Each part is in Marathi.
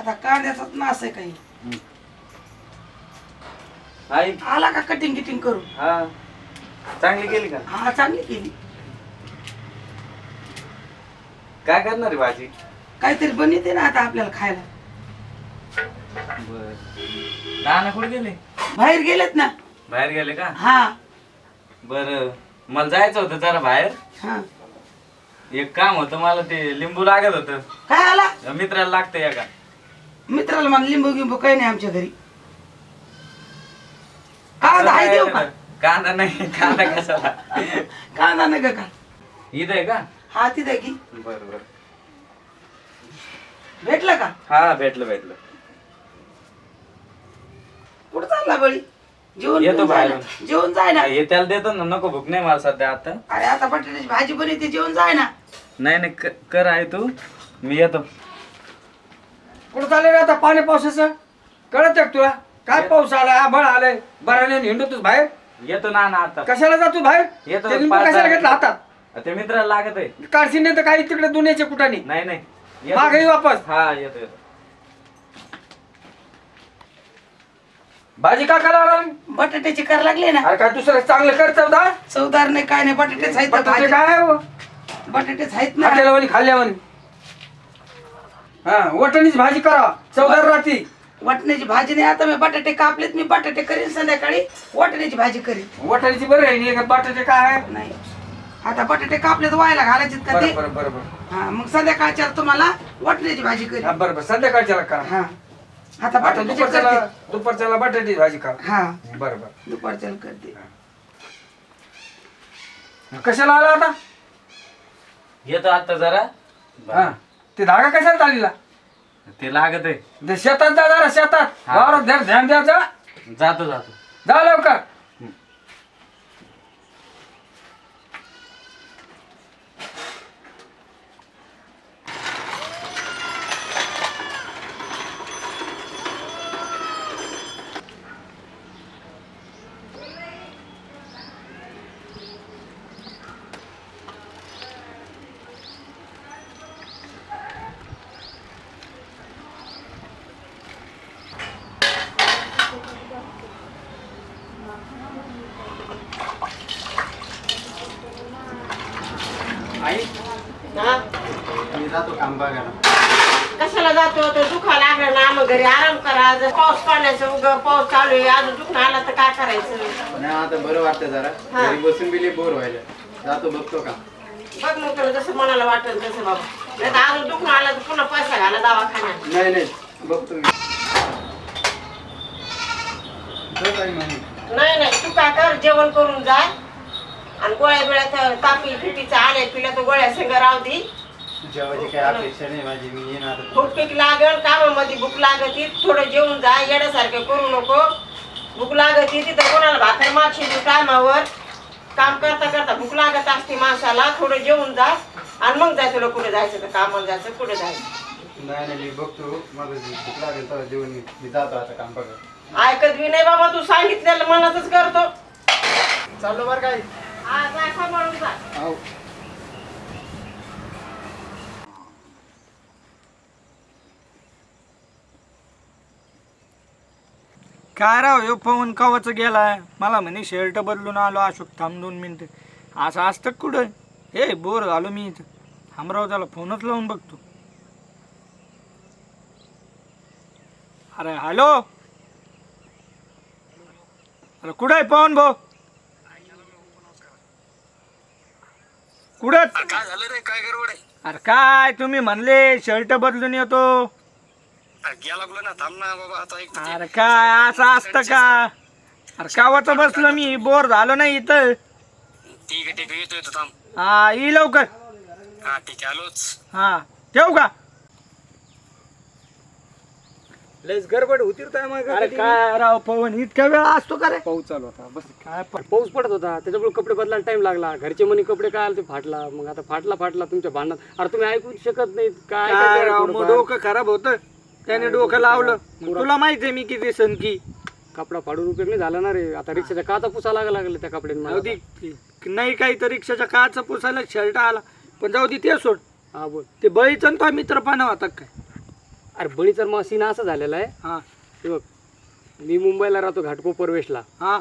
आता कांद्याचाच नास आहे काही. आई. आला का कटिंग किटिंग करू हा. चांगली केली का? हा चांगली केली. काय करणार आहे भाजी? काहीतरी बनवते ना आता आपल्याला खायला. बर. नाना कुठे गेले? बाहेर गेलेत ना. बाहेर गेले का? हा. बर. मला जायचं होतं जरा बाहेर. हा. एक काम होतं मला ते लिंबू लागत होतं. काय आला? मित्राला लागतं या का मित्राला मला लिंबू गिंबू काही नाही आमच्या घरी. कांदा आहे देऊ का? कांदा नाही कांदा कशाला? कांदा नका का इथं आहे का? हा तिथे की. बर बर. भेटलं का? हा भेटलं भेटलं. कुठं चालला बळी? जेवण येतो. जेवण जाय ना. हे त्याला देतो ना नको भूक नाही मला सध्या आता. अरे आता बटाट्याची भाजी बनवते जेवण जाय ना. नाही नाही क- कर आहे तू. मी येतो. कुठं चाललंय रे आता पाणी पावसाचं? कळत का तुला? काय पाऊस आलाय आभाळ आलाय बराने हिंडतोस बाहेर? येतो ना ना आता. कशाला जातो बाहेर? येतो ते लिंबू पाच कशाला घेतला हातात? ते मित्राला लागत आहे. काढशील नाही तर काही तिकडे दुनियाच्या कुठाने. नाही नाही. येतो. मागे ये वापस. हा येतो येतो. भाजी का करा बटाट्याची कर लागले ना. अरे काय दुसरं चांगलं कर चौदा चवदार नाही काय नाही बटाटेच आहेत ना बटाटे भाजी. काय आहे हो? बटाटेच आहेत ना. खाल्ल्यावानी खाल्ल्यावानी हा वटणीची भाजी करा. चौदा रात्री वाटण्याची भाजी नाही आता मी बटाटे कापलेत मी बटाटे करीन संध्याकाळी. वाटण्याची भाजी करीन. वटणीची बरं आहे नाही का बटाटे काय आहे? नाही. आता बटाटे कापलेत व्हायला घालायचे का ते? बरं बरं बरं बरं. हा मग संध्याकाळच्या तुम्हाला वाटण्याची भाजी हा, करीन बरं बरं संध्याकाळच्याला करा. हा. आता आता बटाट्याची दुपारच्याला करते. दुपारच्याला बटाट्याची भाजी करा. हा. बरं बरं. दुपारच्याला करते. कशाला आला आता? येतो आता जरा. हा. ते धागा कशाला चाललेला ते लागत आहे. ते शेतात जा जरा शेतात. वावरात ध्यान ध्यान द्या जा. जातो जातो. जा लवकर आई हा? मी जातो काम बघायला कशाला जातो तो दुखा लागला ना मग घरी आराम करा. जर पाऊस पाण्याचं उग पाऊस चालू आहे अजून दुखणं आला तर काय करायचं? नाही आता बरं वाटतं जरा. हा. घरी बसून बिले बोर व्हायला. जातो बघतो का? बघ मग तुला जसं मनाला वाटेल तसं बाबा नाही तर अजून दुखणं आलं तर पुन्हा पैसा घाला दवाखान्यात. नाही नाही. बघतो मी. जात नाही नाही. तू काय कर जेवण करून जा. आणि गोळ्या बिळ्या तापी फिटीचं आले पिल्या तर गोळ्या संग राहू दे. जेवायची अपेक्षा नाही माझी मी येईन आता भूक पीक लागल कामामध्ये भूक लागती थोडं जेवून जा येण्यासारखं करू नको. भूक लागती तिथं कोणाला भाकर मागशी देऊ टायमावर काम करता करता भूक लागत असते माणसाला थोडं जेवून जा. आणि मग जाय तुला कुठे जायचं तर कामाला जायचं कुठे जायचं? नाही नाही मी बघतो. मला जी भूक लागेल तेव्हा जेवण मी मी जातो आता काम बघा ऐकत बी नाही बाबा तू सांगितलेलं मनातच करतो. चाललो बरं काय हा जा सांभाळून जा. हो. काय राव ह्यो पवन कवाच गेलाय? मला म्हणे शर्ट बदलून आलो अशोक थांब दोन मिनिटं. असं असतं कुठं? हे बोर झालो मी इथं. थांबराव त्याला फोनच लावून बघतो. अरे हॅलो? अरे कुठं आहे पवन भाऊ? कुठं काय झालं रे? काय गडबड आहे? अरे काय? तुम्ही म्हणले शर्ट बदलून येतो. अरे गेला लागलो ना? थांब ना बाबा आता एक अरे काय असं असतं का? अरे कावाचं बसलो मी बोर झालो नाही इथं. ठीक आहे ठीक आहे येतो येतो थांब. हा ये लवकर. हा ठीक आहे आलोच. हा ठेवू का? लयच गडबड होती अरे काय राव पवन इतका वेळ असतो का रे? पाऊस चालू होता बस. काय पण. पाऊस पडत होता त्याच्यामुळे कपडे बदलायला टाइम लागला. घरचे म्हणे कपडे काय आले ते फाटला. मग आता फाटला फाटला तुमच्या भांडणात. अरे तुम्ही ऐकू शकत नाही काय. मग डोकं खराब होतं. त्याने डोकं लावलं. तुला माहिती आहे मी किती सनकी कपडा फाडून उपयोग नाही झाला ना रे. आता रिक्षाच्या काचा पुसा लागा लागले त्या कपड्यांना. जाऊ दे. नाही काही तर रिक्षाच्या काचा पुसायला शर्ट आला. पण जाऊ दे ते सोड. हा बोल. ते बळीचं तो मित्र पाना होता काय? अरे बळीचा मग सीन असं झालेला आहे. हा. हे बघ मी मुंबईला राहतो घाटकोपर वेस्टला. हा.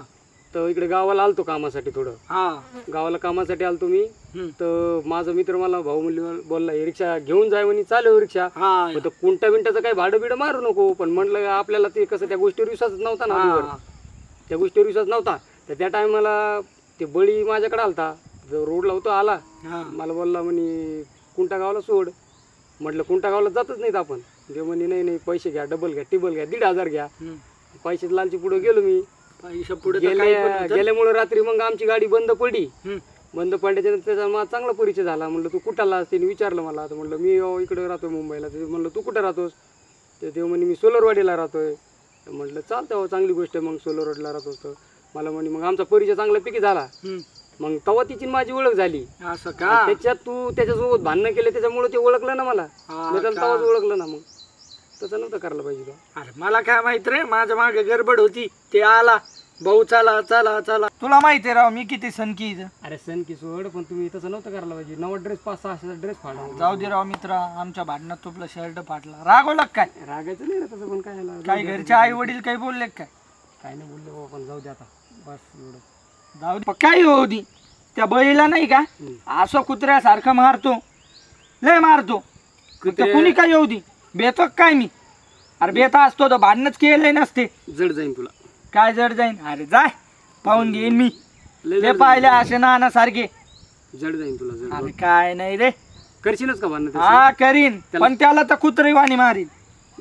तर इकडे गावाला आलतो कामासाठी थोडं. हा. गावाला कामासाठी आलतो मी. हम्म. तर माझा मित्र मला भाऊ मुली बोलला "ही रिक्षा घेऊन जाय म्हणे चालू रिक्षा. हा. मग तर कुंटा बिंटाचं काही भाडं बिडं मारू नको पण म्हणलं आपल्याला ते कसं त्या गोष्टीवर विश्वासच नव्हता ना. हा. त्या गोष्टीवर विश्वास नव्हता. तर त्या टायमाला ते बळी माझ्याकडे आलता. जो रोडला होतो आला. हा. मला बोलला म्हणे कुंटा गावाला सोड. म्हटलं कुंटा गावाला जातच नाहीत आपण. ते म्हणे नाही नाही पैसे घ्या डबल घ्या टिबल घ्या दीड हजार घ्या. हम्म. पैसे लालची पुढे गेलो मी. पैशा पुढे तर काही पण गेल्या होतं. गेल्यामुळे रात्री मग आमची गाडी बंद पडली. हम्म. बंद पडल्याच्या नंतर त्याचा मला चांगला परिचय झाला. म्हणलं तू कुठाला त्याने विचारलं मला. तर म्हणलं मी अहो इकडे राहतोय मुंबईला. ते म्हणलं तू कुठं राहतोस? तर ते म्हणे मी सोलरवाडीला राहतोय. तर म्हटलं चालतं अहो, चांगली गोष्ट आहे मग सोलरवाडीला राहतोस तर. मला म्हणे मग आमचा परिचय चांगला पैकी झाला. हम्म. मग तेव्हा तिची आणि माझी ओळख झाली. असं का? त्याच्यात तू त्याच्यासोबत भांडणं केले त्याच्यामुळे ते ओळखलं ना मला. हा मी त्याला का? तेव्हाच ओळखलं ना मग. तसं नव्हतं करायला पाहिजे का अरे मला काय माहीत रे? माझ्या मागे गडबड होती. ते आला. भाऊ चला चला चला. तुला माहिती आहे राव मी किती सनकी इथं. अरे सण की सोड पण तुम्ही तसं नव्हतं करायला पाहिजे. नवा ड्रेस पाच सहाशेचा ड्रेस फाडा जाऊ दे राव मित्र आमच्या भांडणात तुपलं शर्ट फाटला. रागवला का काय? रागायचं नाही रे तसं पण काय झालं? काही घरचे आई वडील काही बोलले का? काय काय नाही बोलले बाबा पण जाऊ दे आता. बस एवढं. जाऊ दे. काय होऊ दे त्या बैला नाही का? असं कुत्र्यासारखं मारतो. लय मारतो. तर कुणी काय येऊ दे बेतो काय मी? अरे बेता असतो तर भांडणच केले नसते. जड जाईन तुला. काय जड जाईन? अरे जाय पाहून घेईन मी. लय ले पाहिले असे नाना सारखे जड जाईन तुला जड अरे काय नाही रे. करशीलच का भांडण हा करीन. पण त्याला तर कुत्री वाणी मारीन.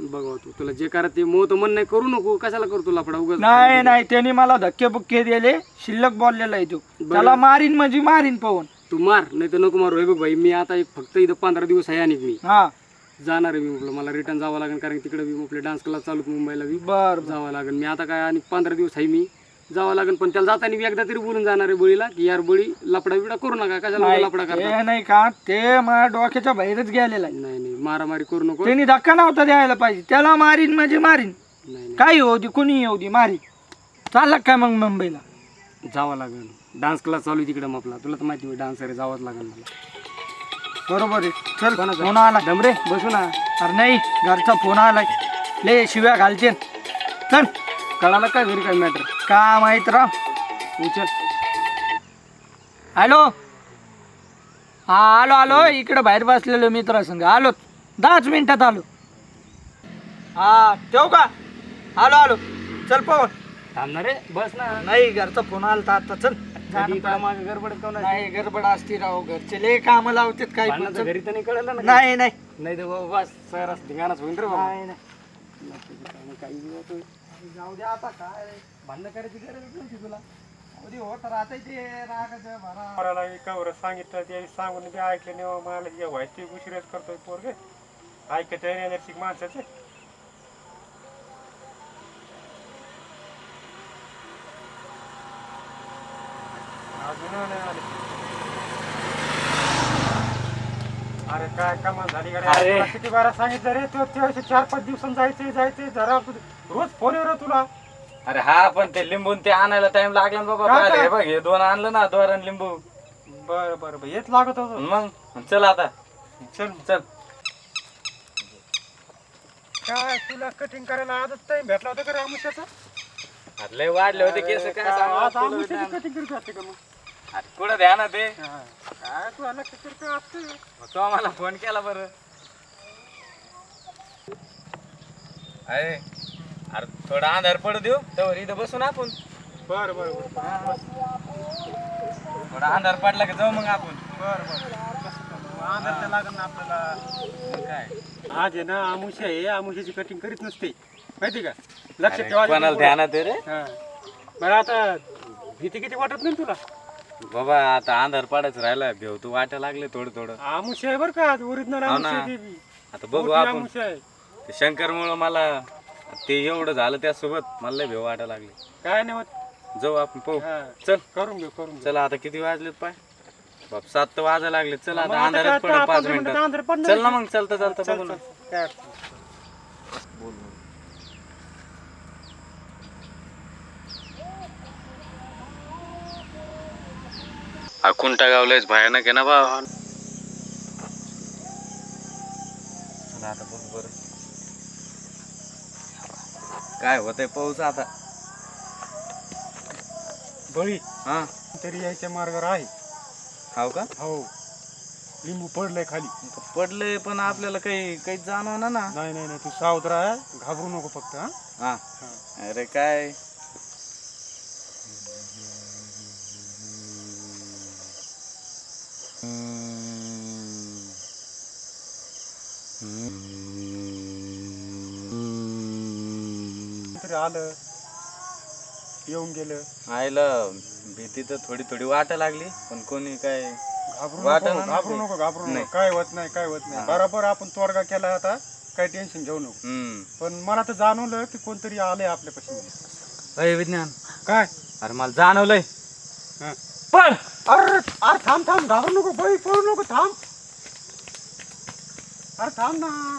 बघा तू तुला जे करा ते मोह तर मन नाही करू नको. कशाला करतो लापडा उगाच नाही नाही त्यांनी मला धक्के बुक्के दिले. शिल्लक बोललेला आहे तो. त्याला मारीन म्हणजे मारीन पाहून. तू मार नाही तर नको मारू. हे बघ भाई मी आता एक फक्त इथं पंधरा दिवस आहे आणि मी. हा. जाणार आहे मी म्हटलं मला रिटर्न जावं लागेल कारण तिकडे मी आपले डान्स क्लास चालू आहेत मुंबईला बी. बर जावं लागेल. मी आता काय आणि पंधरा दिवस आहे मी. जावं लागेल पण त्याला जाताना मी एकदा तरी बोलून जाणार आहे बळीला की यार बळी लपडा बिडा करू नका. कशाला लपडा करता? ते नाही का? ते माझ्या डोक्याच्या बाहेरच गेलेला आहे. नाही नाही. मारामारी करू नको. त्यांनी धक्का नव्हता द्यायला पाहिजे. त्याला मारीन म्हणजे मारीन. नाही काही होऊ दे कुणी येऊ दे मारीन. चालला काय मग मुंबईला? जावं लागेल. डान्स क्लास चालू आहे तिकडे मग आपला तुला तर माहिती आहे डान्सर आहे जावंच लागेल मला. बरोबर आहे. चल फोन आला. डमरे? बसू ना. अरे नाही घरचा फोन आलाय. ले शिव्या घालचे चल. कळालं का घरी काय मॅटर का माहीत राव? उचल हॅलो? हा आलो आलो. इकडे बाहेर बसलेलो मित्र संग आलो. दहाच मिनिटात आलो. हा ठेवू का? आलो आलो. चल पवन थांबणार रे बस ना. नाही घरचा फोन आलता आता. चल. कधी गडबड? नाही गडबड असती राव घरचे लय काम लावतात काही पण भांडणाचं चल. घरी तर नाही कळलं ना नाही नाही नाही तर बाबा बस सर धिंगाणाच होईल रे बाबा नाही, नाही. काही. जाऊ दे आता काय भांडणं करायची गरज नव्हती तुला जाऊ दे होत राहत ते रागाचं भरा पोराला एकावर सांगितलं ते सांगून बी ऐकलं नाही मला हे व्हायचं ते उशिराच करतोय पोरग ऐकत एनर्जिक माणसाचं अजून नाही आले. अरे काय कमाल झाली? अरे. किती बारा सांगितलं रे? तो ते असे चार पाच दिवसांनी जायचे जायचे जरा रोज फोन येऊ तुला. अरे हा पण ते लिंबून ते आणायला टाइम लागला ना बाबा. काय. काय? हे बघ हे दोन आणलं ना दोन आणि लिंबू. बरं बरं बरं. येत लागत होतो. मग चल आता. चल. चल. काय तुला कटिंग करायला आजच टाइम भेटला होता का रे आमुष्याचा अरे लय वाढले होते केस काय सांगू आज तुला आमुष्याची ध्यान. कटिंग करीत असते का मग? अरे कुठं ध्यान ते. काय तू आला किती असते मग तो आम्हाला फोन केला बरं. अरे अरे थोडा अंधार पडू देऊ. तर इथं बसून आपण. बरं बरं बरं. थोडा अंधार पडला की जाऊ मग आपण. बरं बरं. आधार तर लागेल ना आपल्याला. काय? आज आहे ना आमुष्या आहे. आमुष्याची कटिंग करीत नसते. माहिती का? लक्ष ठेवा. कोणाला ध्यानात रे. बरं आता भीती किती वाटत नाही तुला? बाबा आता अंधार पडायचं राहिला भेव तू वाटायला लागले थोडं थोडं. आमुष्या आहे बरं का ओरिजिनल हो ना. आता बघू आपण. आमुष्या आहे. ते शंकरमुळं मला ते एवढं झालं त्यासोबत मला लय भेव वाटायला लागले. काय नाही होत. जाऊ आपण पाहू. हा. चल. करून घेऊ करून घेऊ. चला आता किती वाजलेत पाय? बाप सात तर वाजायला लागले चल मग आता आता आता पाच पडणार चल ना मग चलता चलता चल, बघू ना. चल. काय? अडचण नाही. खुंटा गावलायच भयानक आहे ना बा. आता बघू बरं. काय होतंय पाऊस आता? बळी हा? तरी यायच्या मार्गावर आहे. हाव का? हो. लिंबू पडलंय खाली. पडलंय पण आपल्याला काही काही जाणवणार ना? नाही नाही नाही तू सावध राहा. घाबरू नको फक्त हा. हा. अरे काय? आलं? येऊन गेलं. आईला भीती तर थोडी थोडी वाटा लागली पण कोणी काय घाबरू नको ना घाबरू. नको घाबरू नाही. नको काय होत नाही काय होत नाही. बरोबर आपण तोडगा केला आता काही टेन्शन घेऊ नको. हम्म. पण मला तर जाणवलं की कोणतरी आलंय आपल्यापाशी. अय विज्ञान. काय? अरे मला जाणवलंय. हा. पण अरे अरे थांब थांब घाबरू नको बाई पळू नको थांब. अरे थांब ना.